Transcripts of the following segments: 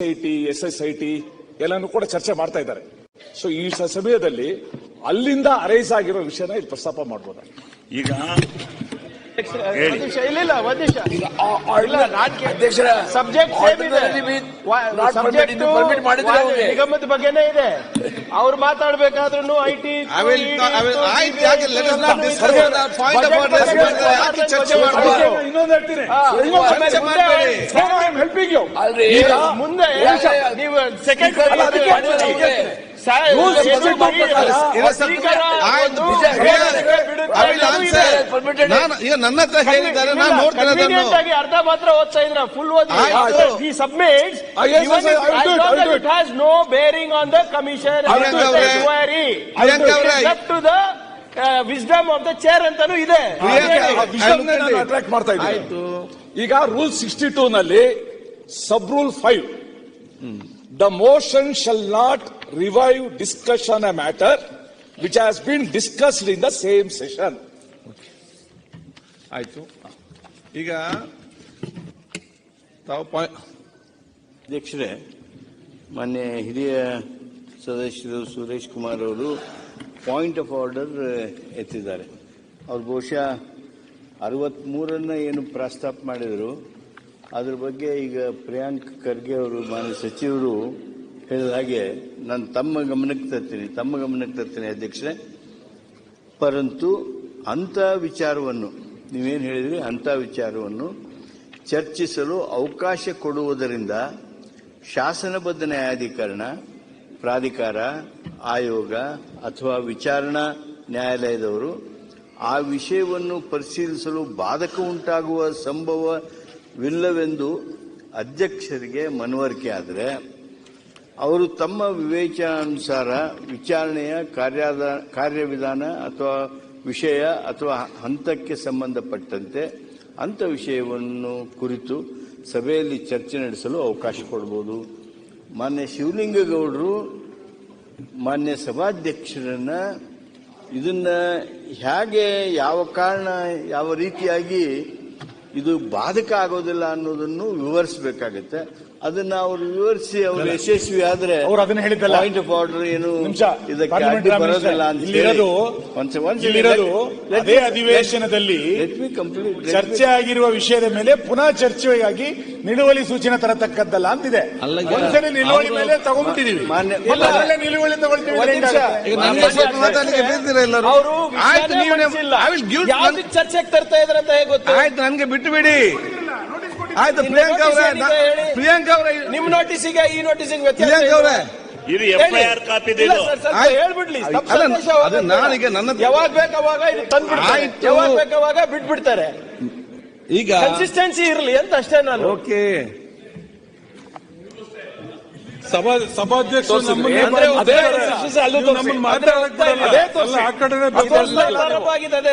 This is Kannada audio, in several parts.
I T S S I T ಎಲ್ಲಾನು ಕೂಡ ಚರ್ಚೆ ಮಾಡ್ತಾ ಇದ್ದಾರೆ. ಸೊ ಈ ಸಮಯದಲ್ಲಿ ಅಲ್ಲಿಂದ ಅರೈಸ್ ಆಗಿರೋ ವಿಷಯನ ಇಲ್ಲಿ ಪ್ರಸ್ತಾಪ ಮಾಡ್ಬೋದ? ಈಗ ಅಧ್ಯಕ್ಷರ ಸಬ್ಜೆಕ್ಟ್ ವಾ- ನಿಗಮದ ಬಗ್ಗೆನೇ ಇದೆ. ಅವ್ರು ಮಾತಾಡ್ಬೇಕಾದ್ರೂ ಐ ಟಿ ಈಗ ಮುಂದೆ ನೀವು ಸೆಕೆಂಡ್ ಸರ್ ಅದಕ್ಕೆ ಈಗ ನನ್ನ ಹತ್ರ ಹೇಳಿದ್ದಾರೆ ನಾನು ನೋಡ್ತೇನೆ ಅದನ್ನು. ಆಗಿ ಅರ್ಧ ಮಾತ್ರ ಓದ್ತಾ ಇದ್ರ ಫುಲ್ ಓದಿ ಆಯ್ತು. ಈ submits yes, yes, yes, I will do it, I do it. It has no bearing on the commission Priyanka ಅವ್ರೆ, ಪ್ರಿಯಾಂಕ ಅವ್ರೆ, to the wisdom of the chair ಅಂತಾನೂ ಇದೆ. ಪ್ರಿಯಾಂಕ, ಅಟ್ರಾಕ್ಟ್ ಮಾಡ್ತಾ ಇದ್ದೀನಿ. ಈಗ ರೂಲ್ ಸಿಕ್ಸ್ಟಿ ಟೂ ನಲ್ಲಿ sub rule five the motion shall not revive discussion a matter which has been discussed in the same session ಆಯ್ತು. ಈಗ ತಾವು ಅಧ್ಯಕ್ಷರೇ ಮೊನ್ನೆ ಹಿರಿಯ ಸದಸ್ಯರು ಸುರೇಶ್ ಕುಮಾರ್ ಅವರು ಪಾಯಿಂಟ್ ಆಫ್ ಆರ್ಡರ್ ಎತ್ತಿದ್ದಾರೆ. ಅವ್ರು ಬಹುಶಃ ಅರವತ್ಮೂರನ್ನ ಏನು ಪ್ರಸ್ತಾಪ ಮಾಡಿದರು. ಅದ್ರ ಬಗ್ಗೆ ಈಗ ಪ್ರಿಯಾಂಕ್ ಖರ್ಗೆ ಅವರು, ಮಾನ್ಯ ಸಚಿವರು ಹೇಳಿದ ಹಾಗೆ ನಾನು ತಮ್ಮ ಗಮನಕ್ಕೆ ತರ್ತೀನಿ, ತಮ್ಮ ಗಮನಕ್ಕೆ ತರ್ತೀನಿ ಅಧ್ಯಕ್ಷರೇ. ಪರಂತು ಅಂಥ ವಿಚಾರವನ್ನು ನೀವೇನು ಹೇಳಿದ್ರಿ? ಅಂಥ ವಿಚಾರವನ್ನು ಚರ್ಚಿಸಲು ಅವಕಾಶ ಕೊಡುವುದರಿಂದ ಶಾಸನಬದ್ಧ ನ್ಯಾಯಾಧಿಕರಣ, ಪ್ರಾಧಿಕಾರ, ಆಯೋಗ ಅಥವಾ ವಿಚಾರಣಾ ನ್ಯಾಯಾಲಯದವರು ಆ ವಿಷಯವನ್ನು ಪರಿಶೀಲಿಸಲು ಬಾಧಕ ಉಂಟಾಗುವ ಸಂಭವವಿಲ್ಲವೆಂದು ಅಧ್ಯಕ್ಷರಿಗೆ ಮನವರಿಕೆ ಆದರೆ ಅವರು ತಮ್ಮ ವಿವೇಚನಾನುಸಾರ ವಿಚಾರಣೆಯ ಕಾರ್ಯದ ಕಾರ್ಯವಿಧಾನ ಅಥವಾ ವಿಷಯ ಅಥವಾ ಹಂತಕ್ಕೆ ಸಂಬಂಧಪಟ್ಟಂತೆ ಅಂಥ ವಿಷಯವನ್ನು ಕುರಿತು ಸಭೆಯಲ್ಲಿ ಚರ್ಚೆ ನಡೆಸಲು ಅವಕಾಶ ಕೊಡ್ಬೋದು. ಮಾನ್ಯ ಶಿವಲಿಂಗಗೌಡರು ಮಾನ್ಯ ಸಭಾಧ್ಯಕ್ಷರನ್ನ ಇದನ್ನ ಹೇಗೆ ಯಾವ ಕಾರಣ, ಯಾವ ರೀತಿಯಾಗಿ ಇದು ಬಾಧಕ ಆಗೋದಿಲ್ಲ ಅನ್ನೋದನ್ನು ವಿವರಿಸಬೇಕಾಗತ್ತೆ. ಅದನ್ನ ಅವರು ವಿವರಿಸಿ ಅವರು ಯಶಸ್ವಿ ಆದ್ರೆ ಅವ್ರು ಅದನ್ನ ಹೇಳಿದ್ದಲ್ಲ. ಪಾಯಿಂಟ್ ಆಫ್ ಆರ್ಡರ್ ಏನು ನಿಮಿಷ. ಇದಕ್ಕೆ ಅಡ್ಡಿ ಬರೋದಿಲ್ಲ ಅಂತ ಇಲ್ಲಿರೋದು ಒಂದ್ಸ- ಒಂದ್ಸ- ಇಲ್ಲಿರೋದು let ಅದೇ ಅಧಿವೇಶನದಲ್ಲಿ let me complete. Let me- ಚರ್ಚೆ ಆಗಿರುವ ವಿಷಯದ ಮೇಲೆ ಪುನಃ ಚರ್ಚೆಯಾಗಿ ನಿಲುವಳಿ ಸೂಚನೆ ತರತಕ್ಕದ್ದಲ್ಲ ಅಂತಿದೆ. ಅಲ್ಲ, ಈಗ ಒಂದ್ಸಲಿ ನಿಲುವಳಿ ಮೇಲೆ ತಗೊಂಡ್ಬಿಟ್ಟಿದೀವಿ. ಮಾನ್ಯ- ಇಲ್ಲ, ಅದ್ರಲ್ಲೇ ನಿಲುವಳಿ ತಗೊಳ್ತೀವಿ ಒಂದ್ ನಿಮಿಷ. ಈಗ ನನಗೆ ಸ್ವಲ್ಪ ಮಾತಾಡ್ಲಿಕ್ಕೆ ಬೀಳ್ತೀರಾ ಎಲ್ಲರೂ. ಅವರು ಆಯ್ತು ನೀವು ಐ ವಿಲ್ ಗಿವ್ ಯಾವ್ದಕ್ಕೆ ಚರ್ಚೆಗೆ ತರ್ತಾ ಇದ್ರ ಅಂತ ಹೇಗೆ ಗೊತ್ತು? ಆಯ್ತು ನನ್ಗೆ ಬಿಟ್ಟು ಬಿಡಿ ಆಯ್ತು ಪ್ರಿಯಾಂಕ ಅವರೇ ಪ್ರಿಯಾಂಕ ಅವರೇ ನಿಮ್ ನೋಟಿಸಿಗೆ ಈ ನೋಟಿಸಿಗೆ ವ್ಯತ್ಯಾಸ ಪ್ರಿಯಾಂಕ ಇಲ್ವಾ? ಅವರೇ. ಇದು ಕಾಪಿ ಹೇಳ್ಬಿಡ್ಲಿ. ಅದು ನಾನೀಗ. ನನ್ನ- ಯಾವಾಗ ಬೇಕಾವಾಗ ಇದು ತಂದ್ಬಿಡ್ತಾರೆ. ಯಾವಾಗ ಬೇಕಾವಾಗ ಬಿಟ್ಬಿಡ್ತಾರೆ. ಈಗ ಕನ್ಸಿಸ್ಟೆನ್ಸಿ ಇರಲಿ ಅಂತ ಅಷ್ಟೇ ನಾನು. ಓಕೆ. ಸಭಾ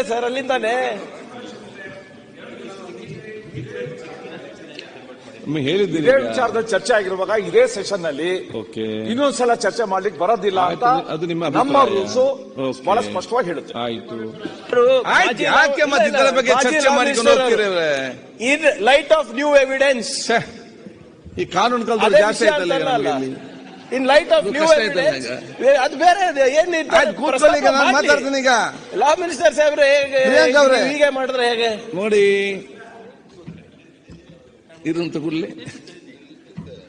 ಸರ್ ಅಲ್ಲಿಂದಾನೆ. ಒಮ್ಮೆ ಹೇಳಿದ್ದೀರಿ ಇದೇ ವಿಚಾರದಲ್ಲಿ ಚರ್ಚೆ ಆಗಿರುವಾಗ ಇದೇ ಸೆಷನ್ನಲ್ಲಿ ಓಕೆ ಇನ್ನೊಂದ್ಸಲ ಚರ್ಚೆ ಮಾಡ್ಲಿಕ್ಕೆ ಬರೋದಿಲ್ಲ ಅಂತ ಆಯ್ತು, ಅದು ನಿಮ್ಮ ನಮ್ಮ ಅಭಿಪ್ರಾಯ. Rules okay. ಬಹಳ ಸ್ಪಷ್ಟವಾಗಿ ಹೇಳುತ್ತೆ ಆಯ್ತು ಆಯ್ತು ಯಾಕೆ ಮತ್ತೆ ಇದರ ಬಗ್ಗೆ ಚರ್ಚೆ ಮಾಡಿಕೊಂಡು ಹೋಗ್ತೀರಿ ಅವ್ರೆ? In light of new evidence ಛೆ, ಈ ಕಾನೂನು ಕಾಲದಲ್ಲಿ ಜಾಸ್ತಿ ವಿಷಯ ಆಯ್ತಲ್ಲ ಈಗ ನಮ್ಗೆ ಇಲ್ಲಿ. ಇನ್ ಲೈಟ್ ಆಫ್ ನ್ಯೂ ಕಷ್ಟ ಆಯ್ತಲ್ಲ ಎವಿಡೆನ್ಸ್ ಅದು ಬೇರೆ ಇದೆ. ಏನ್ ನಿರ್ಧಾರ ಆಯ್ತು ಕೂತ್ಕೊಳ್ಳಿ ಈಗ ನಾನು ಮಾಡ್ಲಿ. ಮಾತಾಡ್ತೀನಿ ಈಗ ಲಾ ಮಿನಿಸ್ಟರ್ ಸಾಹೇಬ್ರೆ ಹೇಗೆ ಪ್ರಿಯಾಂಕ್ ಅವ್ರೆ. ಹೀಗೆ ಮಾಡಿದ್ರೆ ಹೇಗೆ ನೋಡಿ இருந்ததுக்குள்ளே